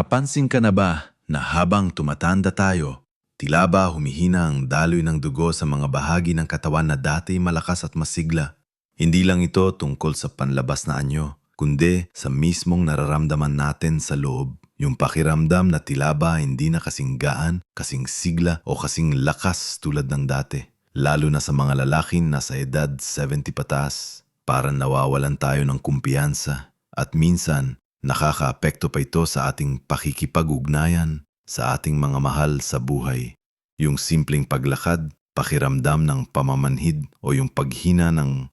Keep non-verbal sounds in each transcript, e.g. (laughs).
Nakapansin ka na ba na habang tumatanda tayo, tila ba humihina ang daloy ng dugo sa mga bahagi ng katawan na dati malakas at masigla? Hindi lang ito tungkol sa panlabas na anyo, kundi sa mismong nararamdaman natin sa loob. Yung pakiramdam na tila ba hindi na kasing gaan, kasing sigla o kasing lakas tulad ng dati. Lalo na sa mga lalaking nasa edad 70 pataas. Parang nawawalan tayo ng kumpiyansa. At minsan, nakakaapekto pa ito sa ating pakikipag-ugnayan sa ating mga mahal sa buhay. Yung simpleng paglakad, pakiramdam ng pamamanhid o yung paghina ng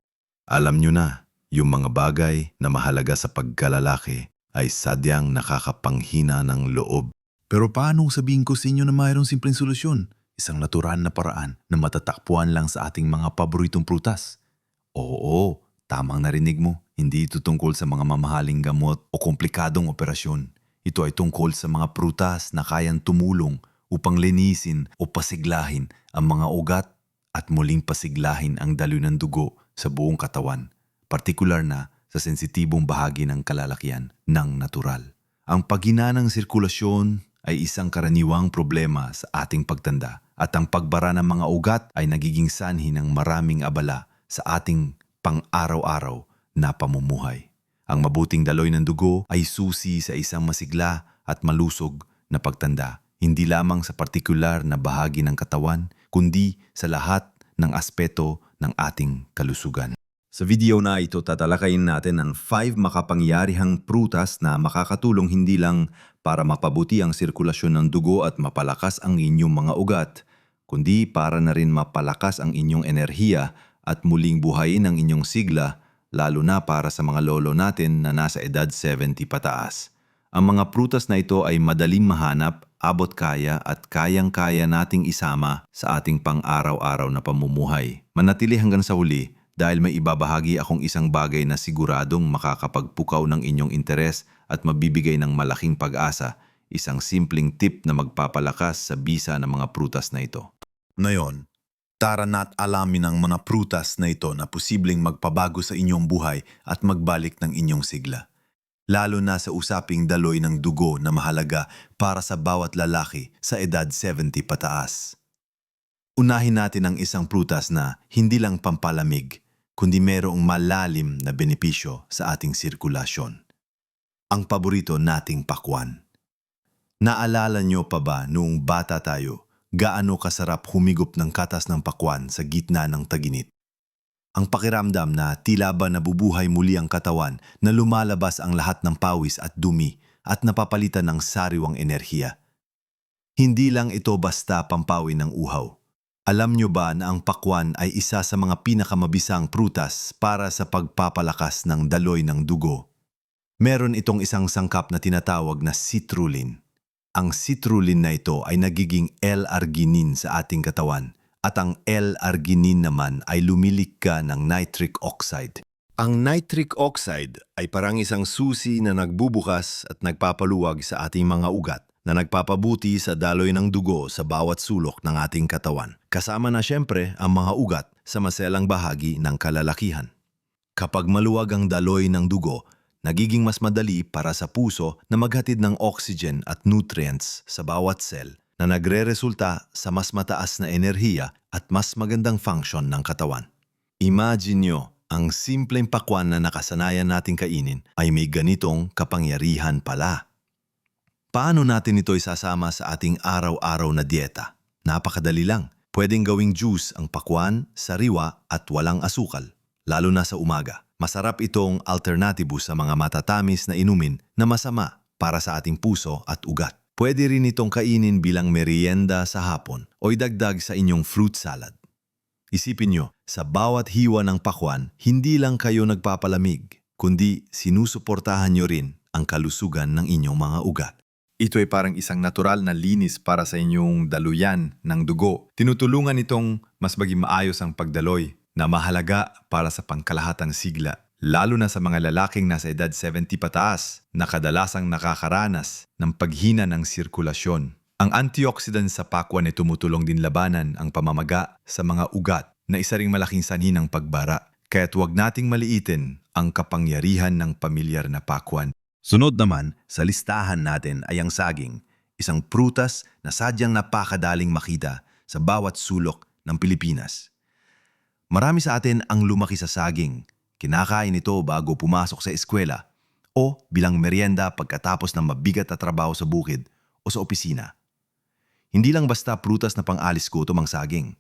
alam nyo na, yung mga bagay na mahalaga sa pagkalalaki ay sadyang nakakapanghina ng loob. Pero paano sabihin ko sa inyo na mayroong simpleng solusyon? Isang natural na paraan na matatakpuan lang sa ating mga paboritong prutas. Oo, tamang narinig mo. Hindi ito tungkol sa mga mamahaling gamot o komplikadong operasyon. Ito ay tungkol sa mga prutas na kayang tumulong upang linisin o pasiglahin ang mga ugat at muling pasiglahin ang daloy ng dugo sa buong katawan, partikular na sa sensitibong bahagi ng kalalakian ng natural. Ang paghina ng sirkulasyon ay isang karaniwang problema sa ating pagtanda at ang pagbara ng mga ugat ay nagiging sanhi ng maraming abala sa ating pang-araw-araw na pamumuhay. Ang mabuting daloy ng dugo ay susi sa isang masigla at malusog na pagtanda, hindi lamang sa partikular na bahagi ng katawan, kundi sa lahat ng aspeto ng ating kalusugan. Sa video na ito, tatalakayin natin ang 5 makapangyarihang prutas na makakatulong hindi lang para mapabuti ang sirkulasyon ng dugo at mapalakas ang inyong mga ugat, kundi para na rin mapalakas ang inyong enerhiya at muling buhayin ang inyong sigla, lalo na para sa mga lolo natin na nasa edad 70 pataas. Ang mga prutas na ito ay madaling mahanap, abot kaya at kayang-kaya nating isama sa ating pang-araw-araw na pamumuhay. Manatili hanggang sa huli dahil may ibabahagi akong isang bagay na siguradong makakapagpukaw ng inyong interes at mabibigay ng malaking pag-asa, isang simpleng tip na magpapalakas sa bisa ng mga prutas na ito. Ngayon, tara na't alamin ang mga prutas na ito na posibleng magpabago sa inyong buhay at magbalik ng inyong sigla. Lalo na sa usaping daloy ng dugo na mahalaga para sa bawat lalaki sa edad 70 pataas. Unahin natin ang isang prutas na hindi lang pampalamig, kundi merong malalim na benepisyo sa ating sirkulasyon. Ang paborito nating pakwan. Naalala nyo pa ba noong bata tayo, gaano kasarap humigop ng katas ng pakwan sa gitna ng taginit? Ang pakiramdam na tila ba nabubuhay muli ang katawan na lumalabas ang lahat ng pawis at dumi at napapalitan ng sariwang enerhiya. Hindi lang ito basta pampawi ng uhaw. Alam nyo ba na ang pakwan ay isa sa mga pinakamabisang prutas para sa pagpapalakas ng daloy ng dugo? Meron itong isang sangkap na tinatawag na citrulline. Ang citrulline na ito ay nagiging L-arginine sa ating katawan at ang L-arginine naman ay lumilikha ng nitric oxide. Ang nitric oxide ay parang isang susi na nagbubukas at nagpapaluwag sa ating mga ugat na nagpapabuti sa daloy ng dugo sa bawat sulok ng ating katawan. Kasama na siyempre ang mga ugat sa maselang bahagi ng kalalakihan. Kapag maluwag ang daloy ng dugo, nagiging mas madali para sa puso na maghatid ng oxygen at nutrients sa bawat cell na nagre-resulta sa mas mataas na enerhiya at mas magandang function ng katawan. Imagine nyo, ang simpleng pakwan na nakasanayan nating kainin ay may ganitong kapangyarihan pala. Paano natin ito isasama sa ating araw-araw na dieta? Napakadali lang. Pwedeng gawing juice ang pakwan, sariwa at walang asukal, lalo na sa umaga. Masarap itong alternative sa mga matatamis na inumin na masama para sa ating puso at ugat. Pwede rin itong kainin bilang merienda sa hapon o idagdag sa inyong fruit salad. Isipin nyo, sa bawat hiwa ng pakwan, hindi lang kayo nagpapalamig, kundi sinusuportahan nyo rin ang kalusugan ng inyong mga ugat. Ito ay parang isang natural na linis para sa inyong daluyan ng dugo. Tinutulungan itong mas maging maayos ang pagdaloy na mahalaga para sa pangkalahatang sigla, lalo na sa mga lalaking nasa edad 70 pataas na kadalasang nakakaranas ng paghina ng sirkulasyon. Ang antioxidant sa pakwan ay tumutulong din labanan ang pamamaga sa mga ugat na isa ring malaking sanhi ng pagbara. Kaya't huwag nating maliitin ang kapangyarihan ng pamilyar na pakwan. Sunod naman, sa listahan natin ay ang saging, isang prutas na sadyang napakadaling makita sa bawat sulok ng Pilipinas. Marami sa atin ang lumaki sa saging. Kinakain ito bago pumasok sa eskwela o bilang merienda pagkatapos ng mabigat na trabaho sa bukid o sa opisina. Hindi lang basta prutas na pang-alis gutom ang saging.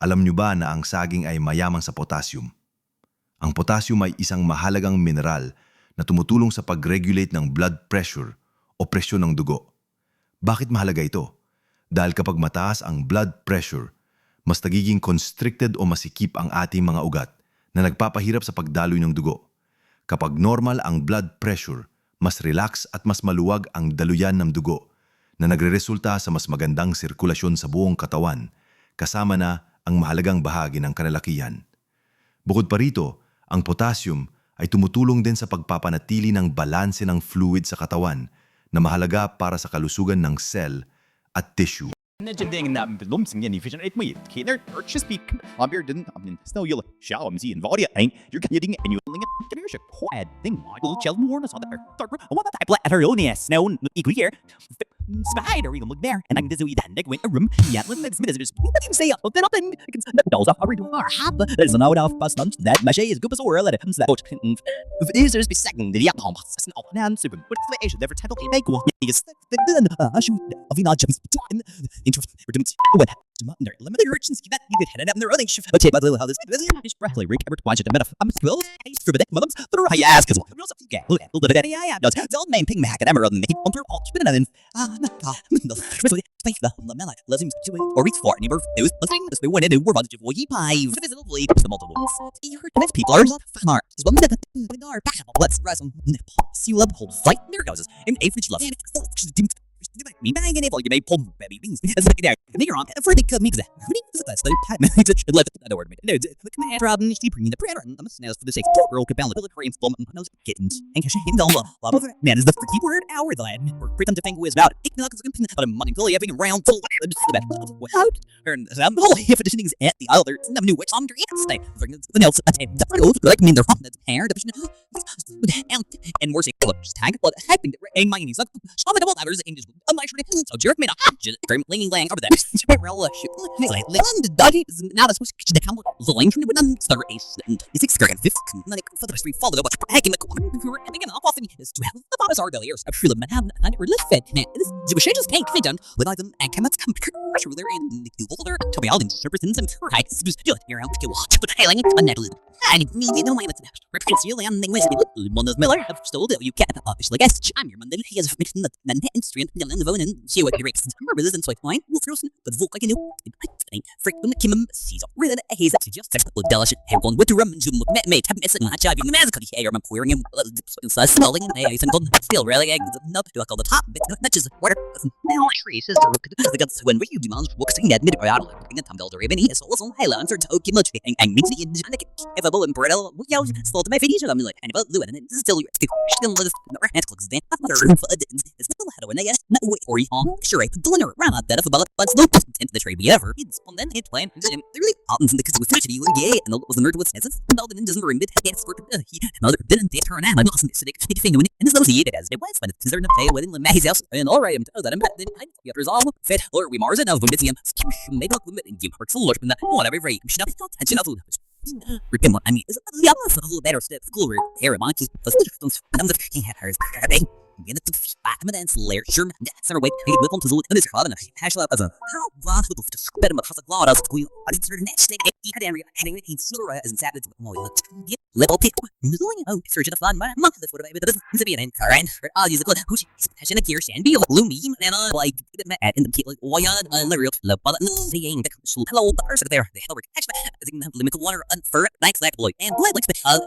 Alam nyo ba na ang saging ay mayaman sa potassium? Ang potassium ay isang mahalagang mineral na tumutulong sa pag-regulate ng blood pressure o presyon ng dugo. Bakit mahalaga ito? Dahil kapag mataas ang blood pressure, mas nagiging constricted o masikip ang ating mga ugat na nagpapahirap sa pagdaloy ng dugo. Kapag normal ang blood pressure, mas relax at mas maluwag ang daluyan ng dugo na nagreresulta sa mas magandang sirkulasyon sa buong katawan, kasama na ang mahalagang bahagi ng kanalakihan. Bukod pa rito, ang potassium ay tumutulong din sa pagpapanatili ng balanse ng fluid sa katawan na mahalaga para sa kalusugan ng cell at tissue. Nedgen na lumsing ni vision it me kinder urches be ambir didn't I mean snow you shall I'm seeing vodia ain't you're getting and you're ling it can you quad thing model chel warnus on there I want that black her own snow equal here spider you look there and I'm just with that went a room. Yeah let's let's just let him say up then up and I can dolls off already are hap there's an out of past lunch that mache is good as or let it that is there's be second the yakom now nan super but the Asia never tell me make one. Is then uh shoot. Of not just intro Mother, limited directions give that you get up in the running shift. But take by the how this is roughly recovered. Watch it a metaphor. I'm skilled. I for the mother's throw high ass because the rules of you get. Look at the daddy I am. Don't main ping mac and emerald and the on through all spinning and ah, the Thank the lamella. Let's him to it or reach for number news. Let's bring this new one in and we're on the way five. The multiple. You heard this people are fan art. This one that we are back. Let's wrestle. See you love whole fight. There goes. And eighth love. Me bang and you may pull baby beans. As like there. You're on. For the mix that. That's the time. It's a left the word. No, the command problem is deeper in the printer. I'm a snails for the sake of girl capella. The cream flum nose kittens. And cash in the love. Man is the freaky word hour the lad. We're pretend to think who is about. Milk is but I'm money fully having around full. Out. Earn some holy if it is at the other. Some new witch on your stay. The nails attempt the oath like mean their hair division. And we're saying tag but happened in my knees like some of the others in just (laughs) of my shredding. So jerk made a just cream leaning lang over there. Like is now the switch to the lane from the none third eighth and the sixth fifth. For the three follow but hacking the corner who were an off often is to have the bars are deliers of Shulam and and or lift fed man this is changes take fit done with item and come compare ruler and the older to be all in serpents and her heights just do it. Around to watch the tailing and nettle and you know my what's next. Represents your landing with Miller have stole the UK official guest. I'm your Mundus. He has written the Nanta and Strand and. See what he rakes. Remember and swipe line. Wolf Rosen, but Volk like a new. Frequent Kimum sees all. Really, he's up to just text. Delish. Have gone with the rum and zoom. Met mate. Have missed my chive. you, mask. Hey, I'm pouring him. Smelling in the ice and gone. Still really eggs. Nub to call the top bit. Just water. Now, trees is the rook. The guts when you demand walks in that mid. I don't know. Tom Delder. Even he has all his own highlands or Tokyo. And means the Indian bubble and brittle. Yo, slow to my finish. I'm like, and about Lewin, and this still still list. Number and clicks then. I'm not sure if it's not a head when I get not wait or you on. Sure, I put the winner around that of a bullet, but no intent the trade we ever. It's on then it plan. They're really out in the because with which you gay and the was the nerd with essence. No, the doesn't ring it. Yes, for the he another didn't they turn out. I'm lost in the acidic. Need to find when it is associated as the wise when it's there to pay within the. And all right, I'm told that I'm then I get resolve. Fit or we Mars and of Vimitium. Maybe look with it in game or it's a lot in the one every frame. Should not be attention of Repent, I mean, it's the opposite a little better step school where there are monkeys, but systems, and the king had hers. It to back lair summer wait hey whip to zoot and this crowd and hash up as a how with the sped him across the glad as queen I did the next day he had Henry heading in sura as in more get level pick million oh search the fun my month the photo baby is be an current for all use the good who's passion a gear and be gloomy and uh like at in the kid like why on the real love but the hello the there the I think the limit water unfur thanks like boy and blood like uh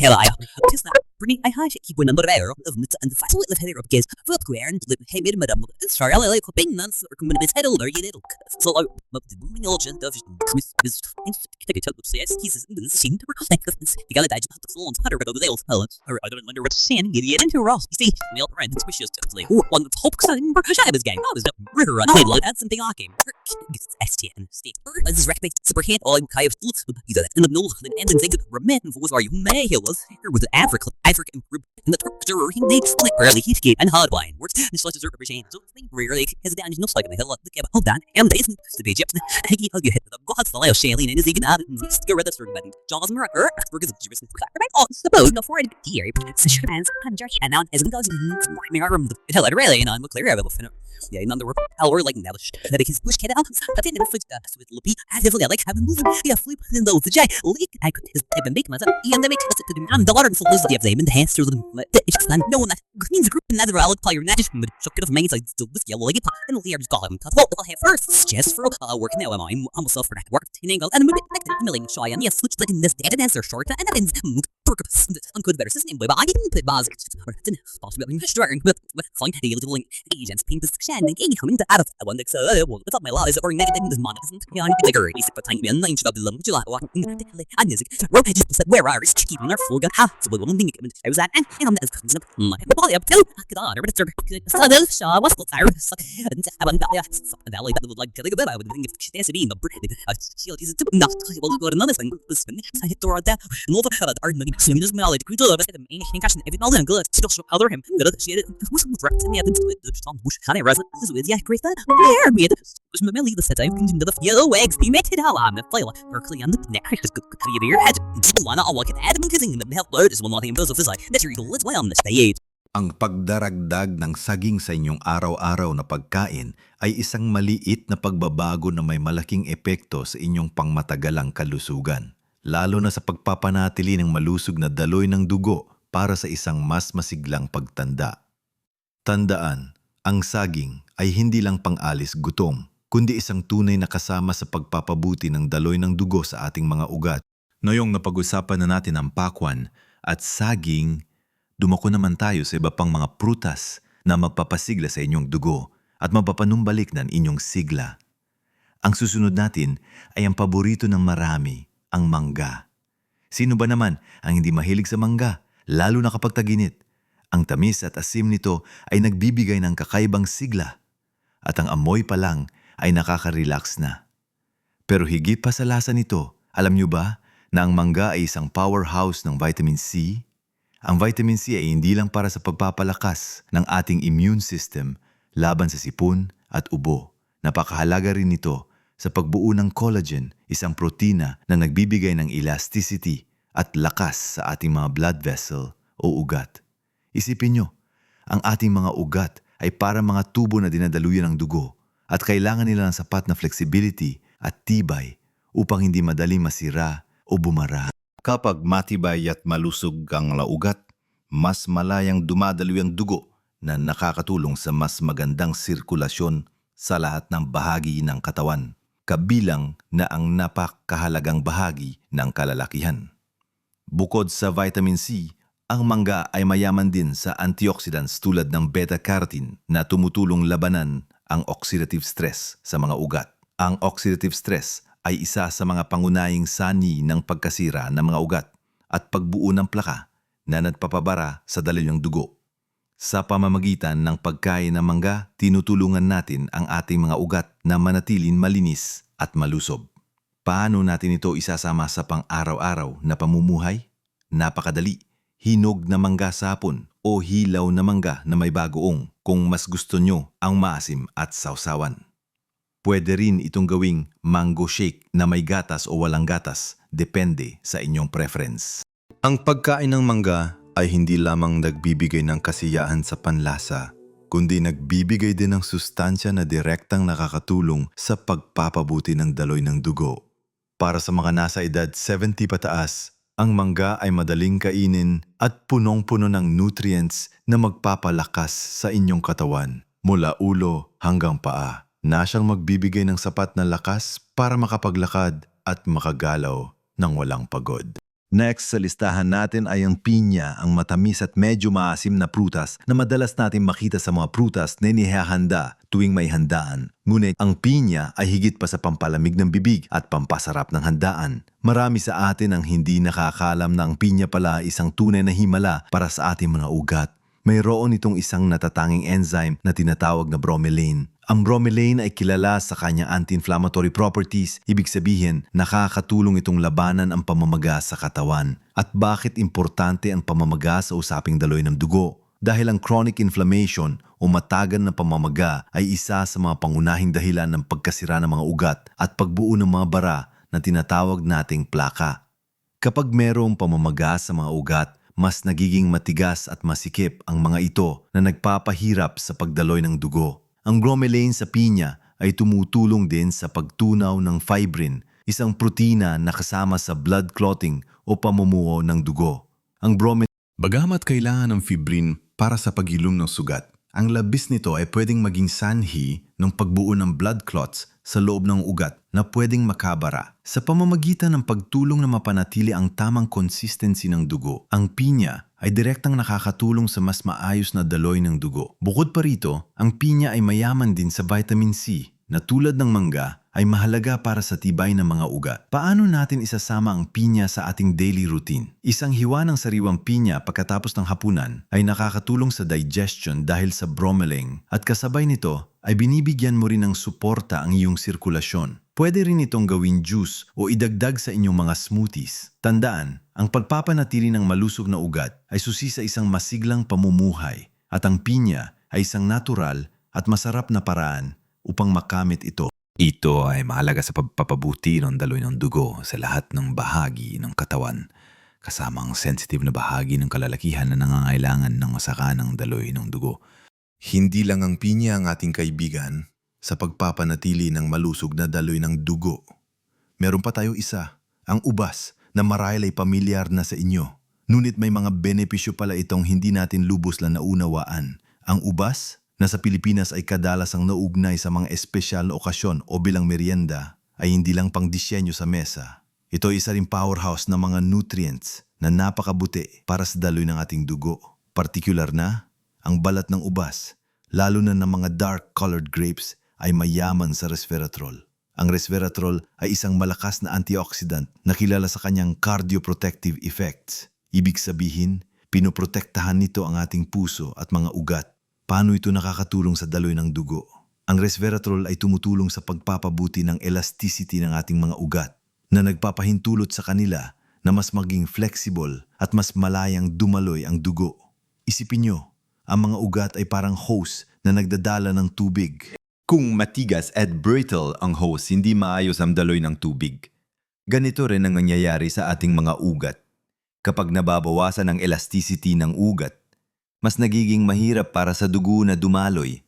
hell I just not Brittany, I to keep winning the air of nut and the fat little header up gaze, foot quern, lip hey mid madam, and sorry, I like hopping nuns or coming his head older, you little so I up the booming old gent of Christmas, and take a tub of CS, he's in the scene to her thank goodness, the gala died, have to and hotter, but the old hell, or I don't wonder what's saying, idiot, into Ross, you see, male friend, it's wishes to play, who on the hope, son, Shab is gang, oh, there's no river on the log, that's something I came, STN, state, this is recommended, super hand, all I'm kind of, either that, and the null, and then remember, was are you, may, was, here with Africa, African group and the Turkey makes like rarely heat and hard wine works this was are machine so rarely has the no like me hello the cab hold on and they the beach I get hug you hit the mm, go hot style shalene and is even out and stick around the sort button Jaws Murker work is Jewish and clever but also both no forward here such fans and Josh and now as goes mm, my arm. The hell really? And I'm clear about the yeah in the work hour like now that his push kid out but in the foot with Lupi as if like have moved yeah flip. In those jay. Leak. I could have been make myself. And they make us to the dollar and so lose the of them in the hamster. No one means group another I'll player, not just, but shook it of mains, like the whiskey, yellow, like and the call him, well, I'll have first, just for uh, working out, I'm almost self for that work, in angle, and I'm a bit connected, milling shy, and yeah, switch like in this dead and answer short, and that ends, purpose, uncould better system, but I didn't put bars, or didn't possibly, starting with, with, fine, the eligible agents, pink, this, shan, and coming to out of I wonder so well what's up my life or negative this month isn't yeah I'm bigger is but me and nine should be lump July walking I music well I just said where are is on our full gun ha so we won't think I was at and and I'm not comes up my يبتل كدار بتر صدل شا وصل تعر انت ابن دعيا ذلك that I would bring if she has been the not will go another I hit toward that no the hell are not so good of the main thing cash good still show other him. That she was wrapped me. At the strong bush honey resin this with yeah great that there me. Was my melly I'm do the yellow eggs. Be met it all. On the file for clean the neck just good. To your head. One. I'll look at Adam kissing the help load is one of the impulse of this like. That you go let's well on this day Ang pagdaragdag ng saging sa inyong araw-araw na pagkain ay isang maliit na pagbabago na may malaking epekto sa inyong pangmatagalang kalusugan, lalo na sa pagpapanatili ng malusog na daloy ng dugo para sa isang mas masiglang pagtanda. Tandaan, ang saging ay hindi lang pang-alis gutom, kundi isang tunay na kasama sa pagpapabuti ng daloy ng dugo sa ating mga ugat. Noyong napag-usapan na natin ang pakwan at saging, dumako naman tayo sa iba pang mga prutas na magpapasigla sa inyong dugo at mapapanumbalik ng inyong sigla. Ang susunod natin ay ang paborito ng marami, ang mangga. Sino ba naman ang hindi mahilig sa mangga, lalo na kapag taginit? Ang tamis at asim nito ay nagbibigay ng kakaibang sigla at ang amoy pa lang ay nakaka-relax na. Pero higit pa sa lasa nito, alam nyo ba na ang mangga ay isang powerhouse ng vitamin C? Ang vitamin C ay hindi lang para sa pagpapalakas ng ating immune system laban sa sipon at ubo. Napakahalaga rin nito sa pagbuo ng collagen, isang protina na nagbibigay ng elasticity at lakas sa ating mga blood vessel o ugat. Isipin nyo, ang ating mga ugat ay para mga tubo na dinadaluyan ng dugo at kailangan nila ng sapat na flexibility at tibay upang hindi madaling masira o bumara. Kapag matibay at malusog ang laugat, mas malayang dumadaloy ang dugo na nakakatulong sa mas magandang sirkulasyon sa lahat ng bahagi ng katawan, kabilang na ang napakahalagang bahagi ng kalalakihan. Bukod sa vitamin C, ang mangga ay mayaman din sa antioxidants tulad ng beta-carotene na tumutulong labanan ang oxidative stress sa mga ugat. Ang oxidative stress ay isa sa mga pangunahing sani ng pagkasira ng mga ugat at pagbuo ng plaka na nagpapabara sa daloy dugo. Sa pamamagitan ng pagkain ng mangga, tinutulungan natin ang ating mga ugat na manatilin malinis at malusob. Paano natin ito isasama sa pang-araw-araw na pamumuhay? Napakadali hinog na mangga sapon o hilaw na mangga na may bagoong kung mas gusto nyo ang maasim at sausawan. Pwede rin itong gawing mango shake na may gatas o walang gatas, depende sa inyong preference. Ang pagkain ng mangga ay hindi lamang nagbibigay ng kasiyahan sa panlasa, kundi nagbibigay din ng sustansya na direktang nakakatulong sa pagpapabuti ng daloy ng dugo. Para sa mga nasa edad 70 pataas, ang mangga ay madaling kainin at punong-puno ng nutrients na magpapalakas sa inyong katawan mula ulo hanggang paa na siyang magbibigay ng sapat na lakas para makapaglakad at makagalaw ng walang pagod. Next sa listahan natin ay ang pinya, ang matamis at medyo maasim na prutas na madalas natin makita sa mga prutas na inihahanda tuwing may handaan. Ngunit ang pinya ay higit pa sa pampalamig ng bibig at pampasarap ng handaan. Marami sa atin ang hindi nakakalam na ang pinya pala isang tunay na himala para sa ating mga ugat. Mayroon itong isang natatanging enzyme na tinatawag na bromelain Ang bromelain ay kilala sa kanyang anti-inflammatory properties, ibig sabihin nakakatulong itong labanan ang pamamaga sa katawan. At bakit importante ang pamamaga sa usaping daloy ng dugo? Dahil ang chronic inflammation o matagal na pamamaga ay isa sa mga pangunahing dahilan ng pagkasira ng mga ugat at pagbuo ng mga bara na tinatawag nating plaka. Kapag merong pamamaga sa mga ugat, mas nagiging matigas at masikip ang mga ito na nagpapahirap sa pagdaloy ng dugo. Ang bromelain sa pinya ay tumutulong din sa pagtunaw ng fibrin, isang protina na kasama sa blood clotting o pamumuo ng dugo. Ang bromelain Bagamat kailangan ng fibrin para sa pagilom ng sugat, ang labis nito ay pwedeng maging sanhi ng pagbuo ng blood clots sa loob ng ugat na pwedeng makabara. Sa pamamagitan ng pagtulong na mapanatili ang tamang consistency ng dugo, ang pinya ay direktang nakakatulong sa mas maayos na daloy ng dugo. Bukod pa rito, ang pinya ay mayaman din sa vitamin C na tulad ng mangga ay mahalaga para sa tibay ng mga ugat. Paano natin isasama ang pinya sa ating daily routine? Isang hiwa ng sariwang pinya pagkatapos ng hapunan ay nakakatulong sa digestion dahil sa bromelain at kasabay nito ay binibigyan mo rin ng suporta ang iyong sirkulasyon. Pwede rin itong gawing juice o idagdag sa inyong mga smoothies. Tandaan, ang pagpapanatili ng malusog na ugat ay susi sa isang masiglang pamumuhay at ang pinya ay isang natural at masarap na paraan upang makamit ito. Ito ay mahalaga sa pagpapabuti ng daloy ng dugo sa lahat ng bahagi ng katawan, kasama ang sensitive na bahagi ng kalalakihan na nangangailangan ng masaka ng daloy ng dugo. Hindi lang ang pinya ang ating kaibigan sa pagpapanatili ng malusog na daloy ng dugo. Meron pa tayo isa, ang ubas na marahil ay pamilyar na sa inyo. Ngunit may mga benepisyo pala itong hindi natin lubos lang naunawaan. Ang ubas na sa Pilipinas ay kadalasang naugnay sa mga espesyal na okasyon o bilang merienda ay hindi lang pang disenyo sa mesa. Ito ay isa ring powerhouse ng mga nutrients na napakabuti para sa daloy ng ating dugo. Partikular na, ang balat ng ubas, lalo na ng mga dark-colored grapes, ay mayaman sa resveratrol. Ang resveratrol ay isang malakas na antioxidant na kilala sa kanyang cardioprotective effects. Ibig sabihin, pinoprotektahan nito ang ating puso at mga ugat. Paano ito nakakatulong sa daloy ng dugo? Ang resveratrol ay tumutulong sa pagpapabuti ng elasticity ng ating mga ugat na nagpapahintulot sa kanila na mas maging flexible at mas malayang dumaloy ang dugo. Isipin nyo, ang mga ugat ay parang hose na nagdadala ng tubig. Kung matigas at brittle ang hose, hindi maayos ang daloy ng tubig. Ganito rin ang nangyayari sa ating mga ugat. Kapag nababawasan ang elasticity ng ugat, mas nagiging mahirap para sa dugo na dumaloy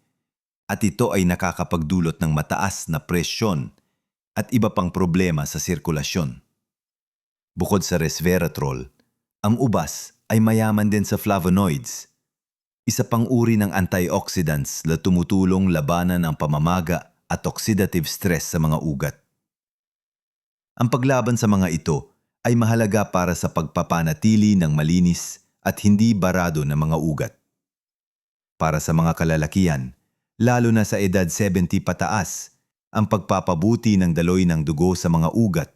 at ito ay nakakapagdulot ng mataas na presyon at iba pang problema sa sirkulasyon. Bukod sa resveratrol, ang ubas ay mayaman din sa flavonoids, isa pang uri ng antioxidants na tumutulong labanan ang pamamaga at oxidative stress sa mga ugat. Ang paglaban sa mga ito ay mahalaga para sa pagpapanatili ng malinis at hindi barado na mga ugat. Para sa mga kalalakian, lalo na sa edad 70 pataas, ang pagpapabuti ng daloy ng dugo sa mga ugat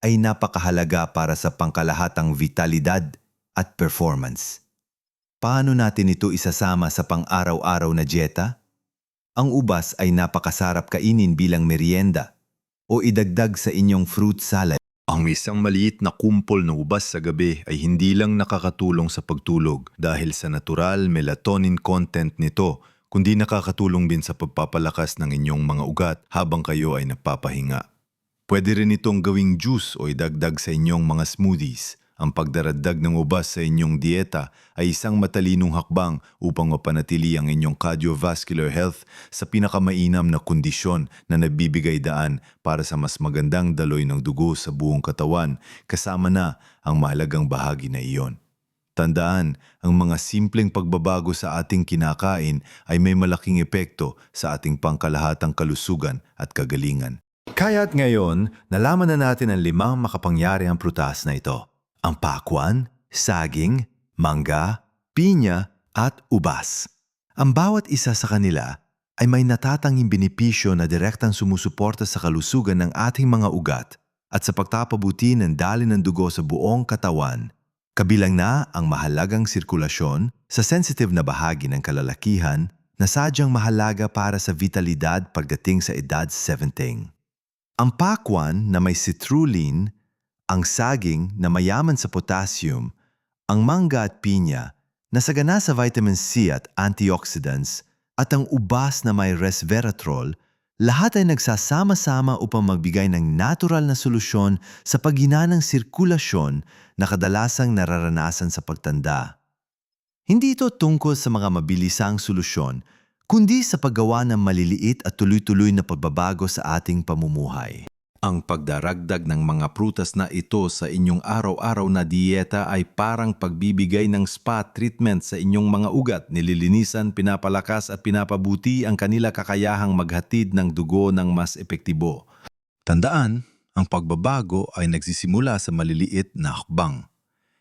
ay napakahalaga para sa pangkalahatang vitalidad at performance. Paano natin ito isasama sa pang-araw-araw na dieta? Ang ubas ay napakasarap kainin bilang merienda o idagdag sa inyong fruit salad. Ang isang maliit na kumpol na ubas sa gabi ay hindi lang nakakatulong sa pagtulog dahil sa natural melatonin content nito, kundi nakakatulong din sa pagpapalakas ng inyong mga ugat habang kayo ay nagpapahinga. Pwede rin itong gawing juice o idagdag sa inyong mga smoothies. Ang pagdaragdag ng ubas sa inyong dieta ay isang matalinong hakbang upang mapanatili ang inyong cardiovascular health sa pinakamainam na kondisyon na nabibigay daan para sa mas magandang daloy ng dugo sa buong katawan kasama na ang mahalagang bahagi na iyon. Tandaan, ang mga simpleng pagbabago sa ating kinakain ay may malaking epekto sa ating pangkalahatang kalusugan at kagalingan. Kaya't ngayon, nalaman na natin ang limang makapangyarihang prutas na ito. Ang pakwan, saging, mangga, pinya at ubas. Ang bawat isa sa kanila ay may natatanging benepisyo na direktang sumusuporta sa kalusugan ng ating mga ugat at sa pagtapabuti ng dali ng dugo sa buong katawan. Kabilang na ang mahalagang sirkulasyon sa sensitive na bahagi ng kalalakihan na sadyang mahalaga para sa vitalidad pagdating sa edad 17. Ang pakwan na may citrulline, ang saging na mayaman sa potassium, ang mangga at pinya na sagana sa vitamin C at antioxidants, at ang ubas na may resveratrol, lahat ay nagsasama-sama upang magbigay ng natural na solusyon sa paghina ng sirkulasyon na kadalasang nararanasan sa pagtanda. Hindi ito tungkol sa mga mabilisang solusyon, kundi sa paggawa ng maliliit at tuloy-tuloy na pagbabago sa ating pamumuhay. Ang pagdaragdag ng mga prutas na ito sa inyong araw-araw na dieta ay parang pagbibigay ng spa treatment sa inyong mga ugat. Nililinisan, pinapalakas at pinapabuti ang kanila kakayahang maghatid ng dugo ng mas epektibo. Tandaan, ang pagbabago ay nagsisimula sa maliliit na hakbang.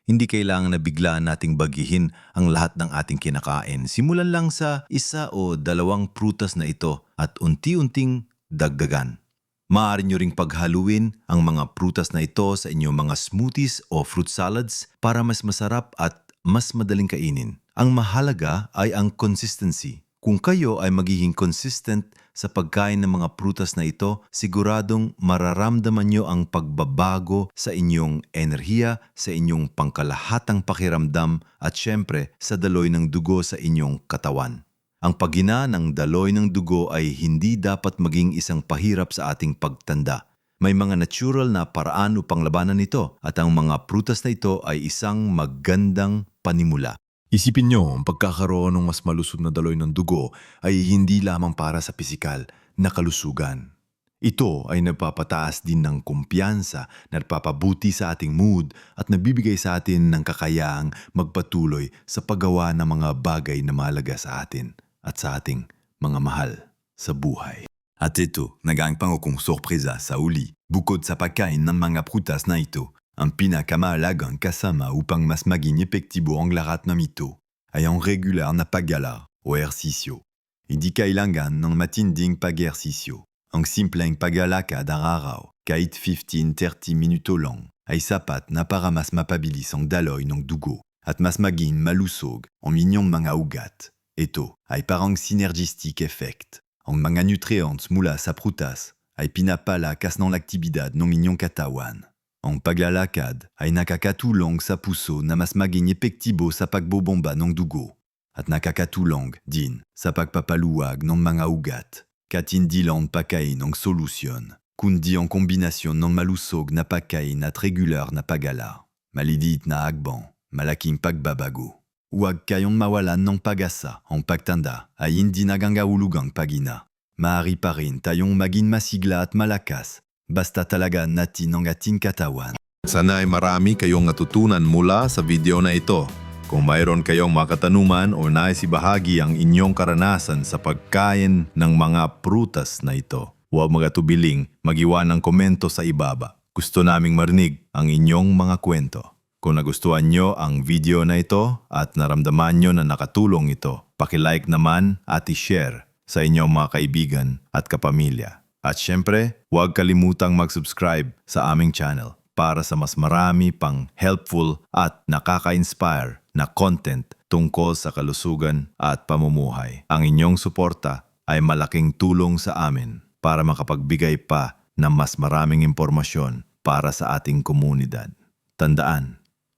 Hindi kailangan na bigla nating bagihin ang lahat ng ating kinakain. Simulan lang sa isa o dalawang prutas na ito at unti-unting dagdagan. Maaari nyo ring paghaluin ang mga prutas na ito sa inyong mga smoothies o fruit salads para mas masarap at mas madaling kainin. Ang mahalaga ay ang consistency. Kung kayo ay magiging consistent sa pagkain ng mga prutas na ito, siguradong mararamdaman nyo ang pagbabago sa inyong enerhiya, sa inyong pangkalahatang pakiramdam at syempre sa daloy ng dugo sa inyong katawan. Ang paghina ng daloy ng dugo ay hindi dapat maging isang pahirap sa ating pagtanda. May mga natural na paraan upang labanan ito at ang mga prutas na ito ay isang magandang panimula. Isipin nyo, ang pagkakaroon ng mas malusog na daloy ng dugo ay hindi lamang para sa pisikal na kalusugan. Ito ay nagpapataas din ng kumpiyansa, nagpapabuti sa ating mood at nagbibigay sa atin ng kakayahang magpatuloy sa paggawa ng mga bagay na mahalaga sa atin at sa ating mga mahal sa buhay. At ito, nagaang kong sorpresa sa uli. Bukod sa pagkain ng mga prutas na ito, ang pinakamahalagang kasama upang mas maging epektibo ang lahat ng ito ay ang regular na paggala o ehersisyo. Hindi kailangan ng matinding pag-ehersisyo. Ang simpleng paglalakad araw, kahit 15-30 minuto lang, ay sapat na para mas mapabilis ang daloy ng dugo at mas maging malusog ang inyong mga ugat. Ito ay parang synergistic effect. Ang mga nutrients mula sa prutas ay pinapalakas ng aktibidad ng inyong katawan. Ang paglalakad ay nakakatulong sa puso na mas maging epektibo sa pagbobomba ng dugo at nakakatulong din sa pagpapaluwag ng mga ugat. Kat hindi lang pagkain ang solusyon, kundi ang kombinasyon ng malusog na pagkain at regular na pagala. Malidit na akbang, malaking pagbabago. Huwag kayong mawalan ng pag-asa ang pagtanda ay hindi nagangahulugang pagina. Maaari pa rin tayong maging masigla at malakas basta talaga natin ang ating katawan. Sana ay marami kayong natutunan mula sa video na ito. Kung mayroon kayong makatanungan o nais ibahagi ang inyong karanasan sa pagkain ng mga prutas na ito, huwag magatubiling magiwa ng komento sa ibaba. Gusto naming marinig ang inyong mga kwento. Kung nagustuhan nyo ang video na ito at naramdaman nyo na nakatulong ito, pakilike naman at i-share sa inyong mga kaibigan at kapamilya. At syempre, huwag kalimutang mag-subscribe sa aming channel para sa mas marami pang helpful at nakaka-inspire na content tungkol sa kalusugan at pamumuhay. Ang inyong suporta ay malaking tulong sa amin para makapagbigay pa ng mas maraming impormasyon para sa ating komunidad. Tandaan,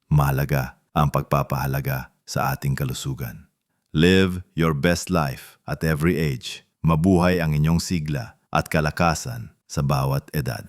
mahalaga ang pagpapahalaga sa ating kalusugan. Live your best life at every age. Mabuhay ang inyong sigla at kalakasan sa bawat edad.